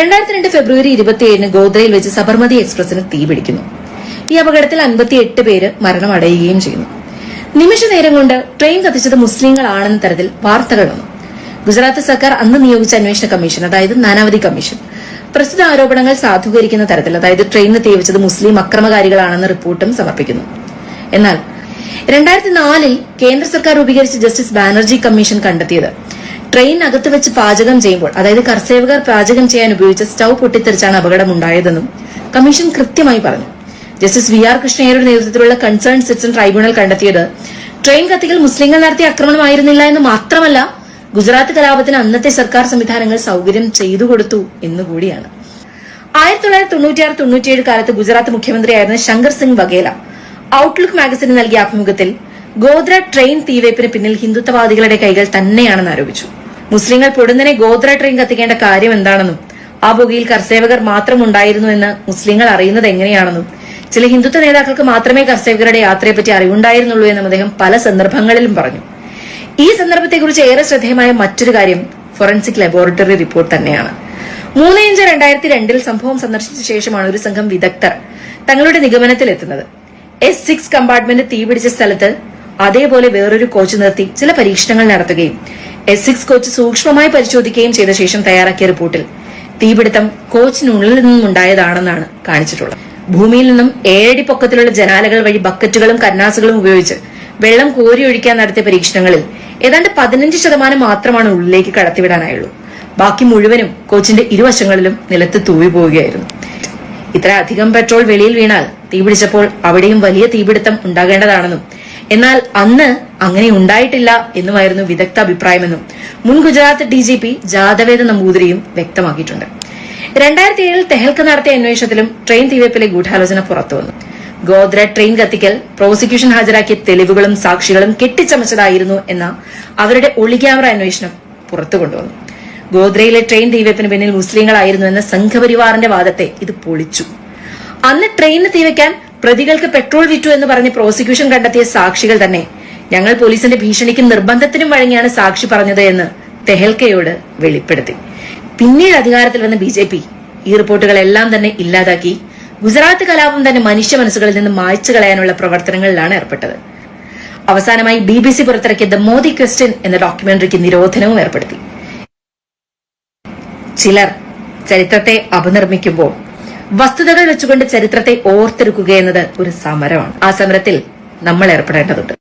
രണ്ടായിരത്തി രണ്ട് ഫെബ്രുവരി ഇരുപത്തിയേഴിന് ഗോദ്രയിൽ വെച്ച് സബർമതി എക്സ്പ്രസിന് തീപിടിക്കുന്നു ഈ അപകടത്തിൽ അൻപത്തിയെട്ട് പേര് മരണമടയുകയും ചെയ്യുന്നു. നിമിഷ നേരം കൊണ്ട് ട്രെയിൻ കത്തിച്ചത് മുസ്ലിങ്ങളാണെന്ന തരത്തിൽ വാർത്തകൾ വന്നു ഗുജറാത്ത് സർക്കാർ അന്ന് നിയോഗിച്ച അന്വേഷണ കമ്മീഷൻ അതായത് നാനാവധി കമ്മീഷൻ പ്രസ്തുത ആരോപണങ്ങൾ സാധൂകരിക്കുന്ന തരത്തിൽ അതായത് ട്രെയിനിന് തീവച്ചത് മുസ്ലിം അക്രമകാരികളാണെന്ന റിപ്പോർട്ടും സമർപ്പിക്കുന്നു. എന്നാൽ രണ്ടായിരത്തി നാലിൽ കേന്ദ്ര സർക്കാർ രൂപീകരിച്ച ജസ്റ്റിസ് ബാനർജി കമ്മീഷൻ കണ്ടെത്തിയത് ട്രെയിനകത്ത് വെച്ച് പാചകം ചെയ്യുമ്പോൾ അതായത് കർസേവകർ പാചകം ചെയ്യാൻ ഉപയോഗിച്ച സ്റ്റൌ പൊട്ടിത്തെറിച്ചാണ് അപകടമുണ്ടായതെന്നും കമ്മീഷൻ കൃത്യമായി പറഞ്ഞു. ജസ്റ്റിസ് വി ആർ കൃഷ്ണയ്യരുടെ നേതൃത്വത്തിലുള്ള കൺസേൺ സിറ്റിസൺ ട്രൈബ്യൂണൽ കണ്ടെത്തിയത് ട്രെയിൻ കത്തികൾ മുസ്ലിങ്ങൾ നടത്തിയ ആക്രമണമായിരുന്നില്ല എന്ന് മാത്രമല്ല ഗുജറാത്ത് കലാപത്തിന് അന്നത്തെ സർക്കാർ സംവിധാനങ്ങൾ സൌകര്യം ചെയ്തു കൊടുത്തു എന്നുകൂടിയാണ് ആയിരത്തി തൊള്ളായിരത്തി തൊണ്ണൂറ്റിയാറ് തൊണ്ണൂറ്റിയേഴ് കാലത്ത് ഗുജറാത്ത് മുഖ്യമന്ത്രിയായിരുന്ന ശങ്കർ സിംഗ് വഗേല ഔട്ട്ലുക്ക് മാഗസിന് നൽകിയ അഭിമുഖത്തിൽ ഗോദ്ര ട്രെയിൻ തീവയ്പ്പിന് പിന്നിൽ ഹിന്ദുത്വവാദികളുടെ കൈകൾ തന്നെയാണെന്ന് ആരോപിച്ചു. മുസ്ലിങ്ങൾ പൊടുന്നനെ ഗോത്ര ട്രെയിൻ കത്തിക്കേണ്ട കാര്യം എന്താണെന്നും ആ പുകയിൽ കർസേവകർ മാത്രം ഉണ്ടായിരുന്നു എന്ന് മുസ്ലിങ്ങൾ അറിയുന്നത് എങ്ങനെയാണെന്നും ചില ഹിന്ദുത്വ നേതാക്കൾക്ക് മാത്രമേ കർസേവകരുടെ യാത്രയെപ്പറ്റി അറിവുണ്ടായിരുന്നുള്ളൂ എന്നും അദ്ദേഹം പല സന്ദർഭങ്ങളിലും പറഞ്ഞു. ഈ സന്ദർഭത്തെക്കുറിച്ച് ഏറെ ശ്രദ്ധേയമായ മറ്റൊരു കാര്യം ഫോറൻസിക് ലബോറട്ടറി റിപ്പോർട്ട് തന്നെയാണ്. മൂന്ന് അഞ്ച് രണ്ടായിരത്തി രണ്ടിൽ സംഭവം സന്ദർശിച്ച ശേഷമാണ് ഒരു സംഘം വിദഗ്ധർ തങ്ങളുടെ നിഗമനത്തിലെത്തുന്നത്. എസ് സിക്സ് കമ്പാർട്ട്മെന്റ് തീപിടിച്ച സ്ഥലത്ത് അതേപോലെ വേറൊരു കോച്ച് നിർത്തി ചില പരീക്ഷണങ്ങൾ നടത്തുകയും എസ് സിക്സ് കോച്ച് സൂക്ഷ്മമായി പരിശോധിക്കുകയും ചെയ്ത ശേഷം തയ്യാറാക്കിയ റിപ്പോർട്ടിൽ തീപിടുത്തം കോച്ചിനുള്ളിൽ നിന്നും ഉണ്ടായതാണെന്നാണ് കാണിച്ചിട്ടുള്ളത്. ഭൂമിയിൽ നിന്നും ഏഴടി പൊക്കത്തിലുള്ള ജനാലകൾ വഴി ബക്കറ്റുകളും കന്നാസുകളും ഉപയോഗിച്ച് വെള്ളം കോരിയൊഴിക്കാൻ നടത്തിയ പരീക്ഷണങ്ങളിൽ ഏതാണ്ട് പതിനഞ്ച് ശതമാനം മാത്രമാണ് ഉള്ളിലേക്ക് കടത്തിവിടാനായുള്ളൂ. ബാക്കി മുഴുവനും കോച്ചിന്റെ ഇരുവശങ്ങളിലും നിലത്ത് തൂവി പോവുകയായിരുന്നു. ഇത്ര അധികം പെട്രോൾ വെളിയിൽ വീണാൽ തീപിടിച്ചപ്പോൾ അവിടെയും വലിയ തീപിടുത്തം ഉണ്ടാകേണ്ടതാണെന്നും എന്നാൽ അന്ന് അങ്ങനെ ഉണ്ടായിട്ടില്ല എന്നുമായിരുന്നു വിദഗ്ധ അഭിപ്രായമെന്നും മുൻ Gujarat D G P Jathaveda നമ്പൂതിരിയും വ്യക്തമാക്കിയിട്ടുണ്ട്. രണ്ടായിരത്തി ഏഴിൽ തെഹൽക്ക് നടത്തിയ അന്വേഷണത്തിലും ട്രെയിൻ തീവെപ്പിലെ ഗൂഢാലോചന പുറത്തുവന്നു. ഗോദ്ര ട്രെയിൻ കത്തിക്കൽ പ്രോസിക്യൂഷൻ ഹാജരാക്കിയ തെളിവുകളും സാക്ഷികളും കെട്ടിച്ചമച്ചതായിരുന്നു എന്ന അവരുടെ ഒളിക്യാമറ അന്വേഷണം പുറത്തു കൊണ്ടുവന്നു ഗോദ്രയിലെ ട്രെയിൻ തീവെപ്പിന് പിന്നിൽ മുസ്ലിങ്ങളായിരുന്നു എന്ന സംഘപരിവാറിന്റെ വാദത്തെ ഇത് പൊളിച്ചു. അന്ന് ട്രെയിനിന് തീവെക്കാൻ പ്രതികൾക്ക് പെട്രോൾ വിറ്റു എന്ന് പറഞ്ഞ് പ്രോസിക്യൂഷൻ കണ്ടെത്തിയ സാക്ഷികൾ തന്നെ ഞങ്ങൾ പോലീസിന്റെ ഭീഷണിക്കും നിർബന്ധത്തിനും വഴങ്ങിയാണ് സാക്ഷി പറഞ്ഞത് എന്ന് തെഹൽക്കയോട് വെളിപ്പെടുത്തി. പിന്നീട് അധികാരത്തിൽ വന്ന ബി ജെ പി ഈ റിപ്പോർട്ടുകളെല്ലാം തന്നെ ഇല്ലാതാക്കി. ഗുജറാത്ത് കലാപം തന്നെ മനുഷ്യ മനസ്സുകളിൽ നിന്ന് മായ്ച്ചു കളയാനുള്ള പ്രവർത്തനങ്ങളിലാണ് ഏർപ്പെട്ടത്. അവസാനമായി ബി ബി സി പുറത്തിറക്കിയ ദ മോദി ക്വസ്റ്റ്യൻ എന്ന ഡോക്യുമെന്ററിക്ക് നിരോധനവും ഏർപ്പെടുത്തി. ചിലർ ചരിത്രത്തെ അപനിർമ്മിക്കുമ്പോൾ വസ്തുതകൾ വെച്ചുകൊണ്ട് ചരിത്രത്തെ ഓർത്തെടുക്കുക എന്നത് ഒരു സമരമാണ്. ആ സമരത്തിൽ നമ്മൾ ഏർപ്പെടേണ്ടതുണ്ട്.